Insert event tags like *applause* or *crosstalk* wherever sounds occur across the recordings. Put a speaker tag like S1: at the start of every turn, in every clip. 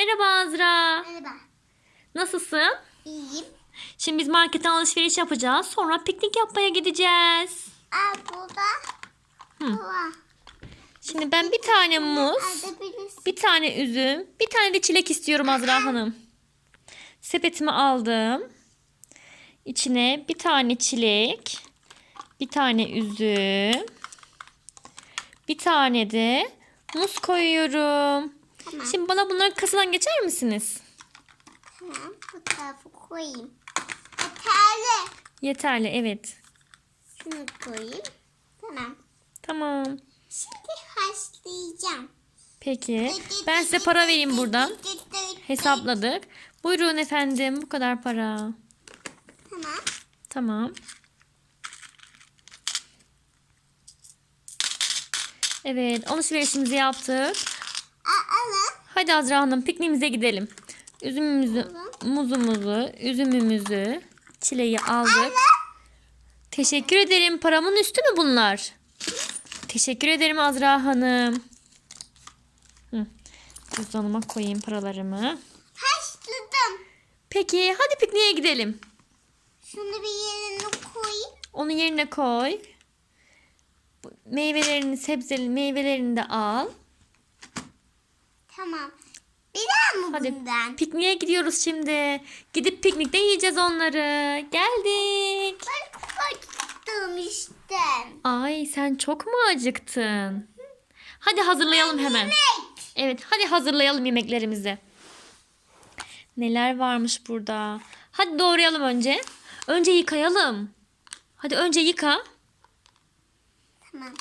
S1: Merhaba Azra.
S2: Merhaba.
S1: Nasılsın?
S2: İyiyim.
S1: Şimdi biz marketten alışveriş yapacağız. Sonra piknik yapmaya gideceğiz.
S2: Aa burada.
S1: Hı. Şimdi ben bir tane muz, bir tane üzüm, bir tane de çilek istiyorum Azra Hanım. Sepetimi aldım. İçine bir tane çilek, bir tane üzüm, bir tane de muz koyuyorum.
S2: Tamam.
S1: Şimdi bana bunları kasadan geçer misiniz?
S2: Tamam. Bu tarafı koyayım. Yeterli.
S1: Yeterli evet.
S2: Şunu koyayım. Tamam.
S1: Tamam.
S2: Şimdi haşlayacağım.
S1: Peki. Ben size para vereyim buradan. Hesapladık. Buyurun efendim. Bu kadar para.
S2: Tamam.
S1: Tamam. Evet. Alışverişimizi yaptık. Hadi Azra Hanım pikniğimize gidelim. Üzümümüzü, muzumuzu, üzümümüzü, çileği aldık. Teşekkür ederim. Paramın üstü mü bunlar? Teşekkür ederim Azra Hanım. Hı. Cüzdanıma koyayım paralarımı.
S2: Haşladım.
S1: Peki hadi pikniğe gidelim.
S2: Şunu bir yerine koyayım.
S1: Onu yerine koy. Meyvelerini, sebzeli meyvelerini de al.
S2: Tamam. Bir daha mı
S1: Hadi
S2: bundan?
S1: pikniğe gidiyoruz şimdi. Gidip piknikte yiyeceğiz onları. Geldik.
S2: Ben kaçtım işte.
S1: Ay sen çok mu acıktın? Hadi hazırlayalım hemen.
S2: Yemek.
S1: Evet hadi hazırlayalım yemeklerimizi. Neler varmış burada? Hadi doğrayalım önce. Önce yıkayalım. Hadi önce yıka.
S2: Tamam.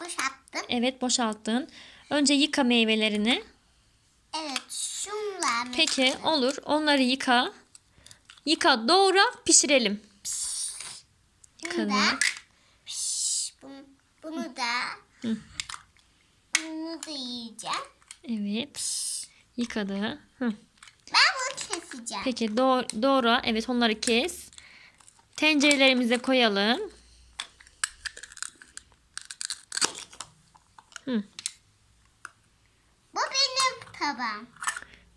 S2: Boşalttım.
S1: Evet boşalttın. Önce yıka meyvelerini.
S2: Evet şunlar.
S1: Peki olur. Onları yıka. Yıka doğra pişirelim.
S2: Bunu da. Piş, bunu, bunu da.
S1: Hı.
S2: Bunu da yiyeceğim.
S1: Evet. Yıkadı. Hı.
S2: Ben bunu keseceğim.
S1: Peki doğ- doğra. Evet onları kes. Tencerelerimize koyalım. Hı.
S2: Tabağım.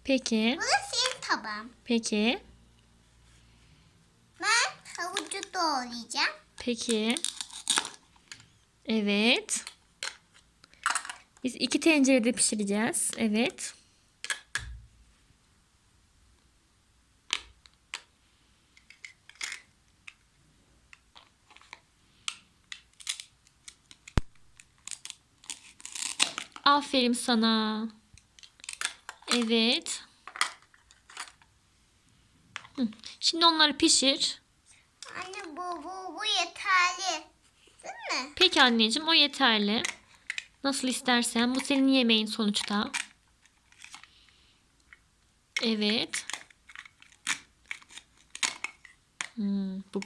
S1: Peki.
S2: Bu da senin tabağın.
S1: Peki.
S2: Ben havucu doğrayacağım.
S1: Peki. Evet. Biz iki tencerede pişireceğiz. Evet. Aferin sana. Evet. Şimdi onları pişir.
S2: Anne bu bu bu yeterli. Değil mi?
S1: Peki anneciğim o yeterli. Nasıl istersen. Bu senin yemeğin sonuçta. Evet. Hmm, bu,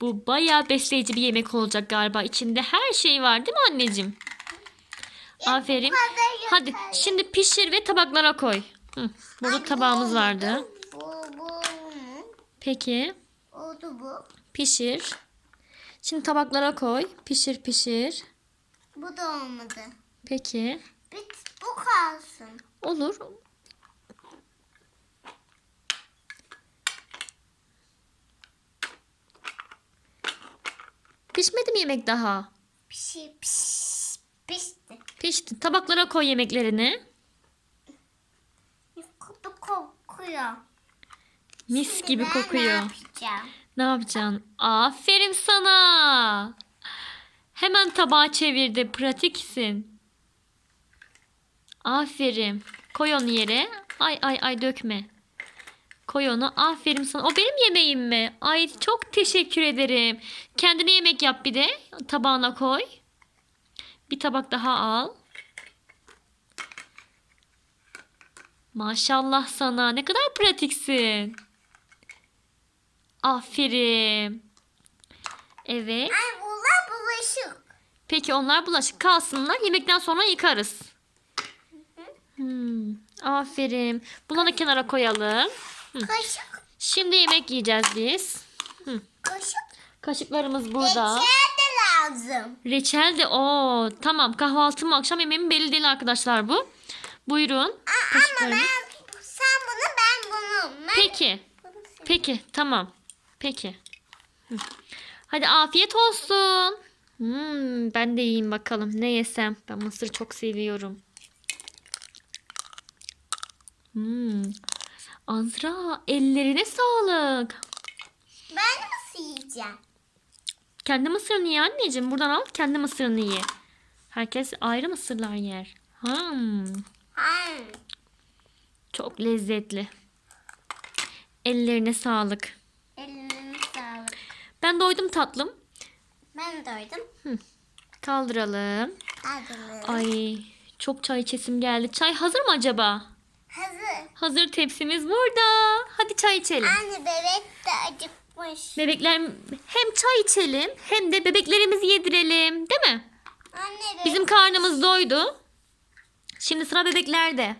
S1: bu bayağı besleyici bir yemek olacak galiba. İçinde her şey var değil mi anneciğim? Aferin. Hadi şimdi pişir ve tabaklara koy. Hı, burada tabağımız vardı.
S2: Bu bu?
S1: Peki
S2: Oldu bu.
S1: pişir. Şimdi tabaklara koy. Pişir pişir.
S2: Bu da olmadı.
S1: Peki.
S2: Bit bu kalsın.
S1: Olur. Pişmedi mi yemek daha?
S2: Pişi piş, pişti.
S1: Pişti. Tabaklara koy yemeklerini.
S2: Koku kokuyor.
S1: Mis
S2: Şimdi
S1: gibi
S2: ben Ne
S1: kokuyor.
S2: yapacağım?
S1: Ne yapacaksın? Aferin sana. Hemen tabağa çevirdi. Pratiksin. Aferin. Koy onu yere. Ay ay ay dökme. Koy onu. Aferin sana. O benim yemeğim mi? Ay çok teşekkür ederim. Kendine yemek yap bir de. Tabağına koy. Bir tabak daha al. Maşallah sana. Ne kadar pratiksin. Aferin. Evet.
S2: Ay bunlar bulaşık.
S1: Peki onlar bulaşık kalsınlar. Yemekten sonra yıkarız. Hmm, aferin. Da kenara koyalım.
S2: Kaşık.
S1: Şimdi yemek yiyeceğiz biz.
S2: Kaşık.
S1: Kaşıklarımız burada.
S2: De lazım.
S1: Reçel de o tamam kahvaltı mı akşam yemeği mi belli değil arkadaşlar bu. Buyurun.
S2: Ama
S1: Kaşıklarımız.
S2: ben
S1: Peki.
S2: Bunu seviyorum.
S1: Peki tamam. Peki. Hı. Hadi afiyet olsun. Hmm, ben de yiyeyim bakalım. Ne yesem? Ben mısır çok seviyorum. Hmm. Azra ellerine sağlık.
S2: Ben nasıl yiyeceğim?
S1: Kendi mısırını ye anneciğim. Buradan al kendi mısırını ye. Herkes ayrı mısırlar yer. Hmm.
S2: Hmm.
S1: Çok lezzetli. Ellerine sağlık.
S2: Ellerine sağlık.
S1: Ben doydum tatlım.
S2: Ben doydum.
S1: Kaldıralım.
S2: Hazır.
S1: Ay çok çay içesim geldi. Çay hazır mı acaba?
S2: Hazır.
S1: Hazır tepsimiz burada. Hadi çay içelim.
S2: Anne bebek de acıkmış.
S1: Bebekler hem çay içelim hem de bebeklerimizi yedirelim. Değil mi?
S2: Anne bebek.
S1: Bizim karnımız doydu. Şimdi sıra bebeklerde.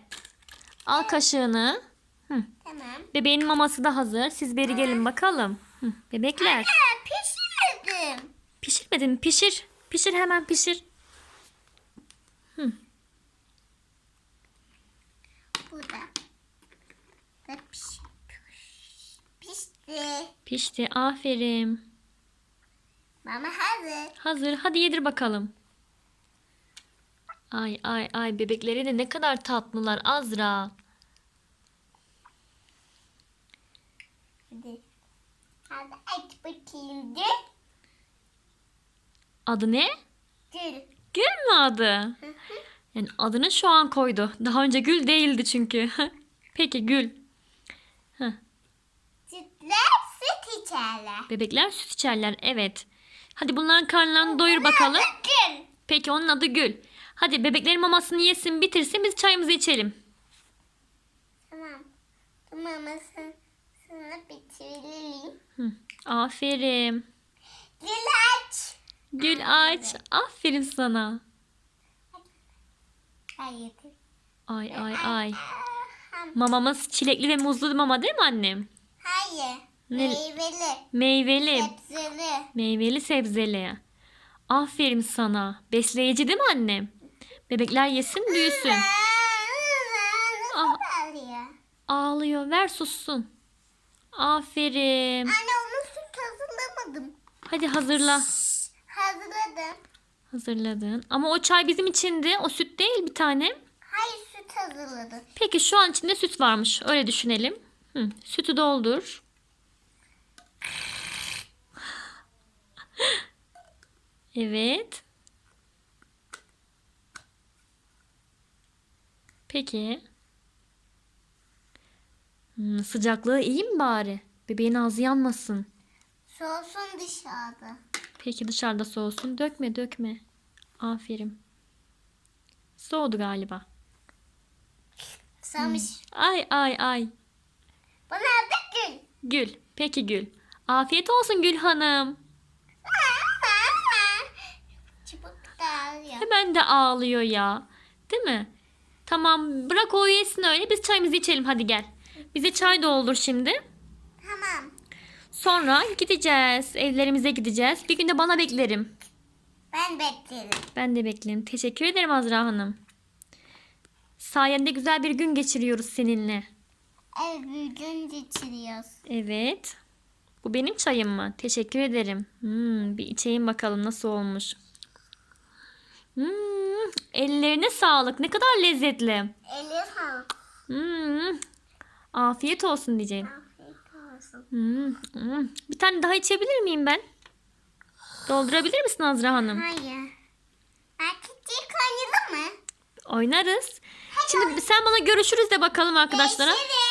S1: Al kaşığını. Hı.
S2: Tamam.
S1: Bebeğin maması da hazır. Siz beri gelin bakalım. Hı. Bebekler.
S2: Anne pişirmedim.
S1: Pişirmedin mi? Pişir. Pişir hemen pişir.
S2: Burada. Da piş. Pişti.
S1: Pişti. Aferin.
S2: Mama hazır.
S1: Hazır. Hadi yedir bakalım. Ay ay ay bebekleri de ne kadar tatlılar Azra.
S2: Hadi. Hadi aç bakayım. Gül.
S1: Adı ne?
S2: Gül.
S1: Gül mü adı? Yani adını şu an koydu. Daha önce Gül değildi çünkü. *laughs* Peki Gül.
S2: Sütler süt içerler.
S1: Bebekler süt içerler. Evet. Hadi bunların karnlarını doyur bakalım.
S2: Gül.
S1: Peki onun adı Gül. Hadi bebeklerin mamasını yesin bitirsin biz çayımızı içelim.
S2: Tamam. Mamasını bitirelim.
S1: Hı. Aferin.
S2: Gül aç.
S1: Gül aç. Aferin sana.
S2: Hayır.
S1: Ay ay ay.
S2: Ham.
S1: Mamamız çilekli ve muzlu mama değil mi annem?
S2: Hayır.
S1: Ne-
S2: Meyveli.
S1: Meyveli.
S2: Sebzeli.
S1: Meyveli sebzeli. Aferin sana. Besleyici değil mi annem? Bebekler yesin büyüsün. Ah. Ağlıyor. Ver sussun. Aferin.
S2: Anne onu süt hazırlamadım.
S1: Hadi hazırla.
S2: Hazırladım.
S1: Hazırladın. Ama o çay bizim içindi. O süt değil bir tane.
S2: Hayır süt hazırladım.
S1: Peki şu an içinde süt varmış. Öyle düşünelim. Hı, sütü doldur. Evet. Peki. Hmm, sıcaklığı iyi mi bari? Bebeğin ağzı yanmasın.
S2: Soğusun dışarıda.
S1: Peki dışarıda soğusun. Dökme dökme. Aferin. Soğudu galiba.
S2: Samış.
S1: Ay ay ay.
S2: Bana adı Gül.
S1: Gül. Peki Gül. Afiyet olsun Gül Hanım. *laughs* Hemen de ağlıyor ya. Değil mi? Tamam bırak o yesin öyle. Biz çayımızı içelim hadi gel. Bize çay doldur şimdi.
S2: Tamam.
S1: Sonra gideceğiz. Evlerimize gideceğiz. Bir gün de bana beklerim.
S2: Ben beklerim.
S1: Ben de beklerim. Teşekkür ederim Azra Hanım. Sayende güzel bir gün geçiriyoruz seninle.
S2: Ev gün geçiriyoruz.
S1: Evet. Bu benim çayım mı? Teşekkür ederim. Hmm, bir içeyim bakalım nasıl olmuş. Hmm, ellerine sağlık. Ne kadar lezzetli.
S2: Elif al.
S1: Hmm, afiyet olsun diyeceğim.
S2: Afiyet olsun.
S1: Hmm, hmm. Bir tane daha içebilir miyim ben? Doldurabilir misin Azra Hanım?
S2: Hayır. Erkekçiyi oynayalım mı?
S1: Oynarız. Şimdi sen bana görüşürüz de bakalım arkadaşlara.
S2: Görüşürüz.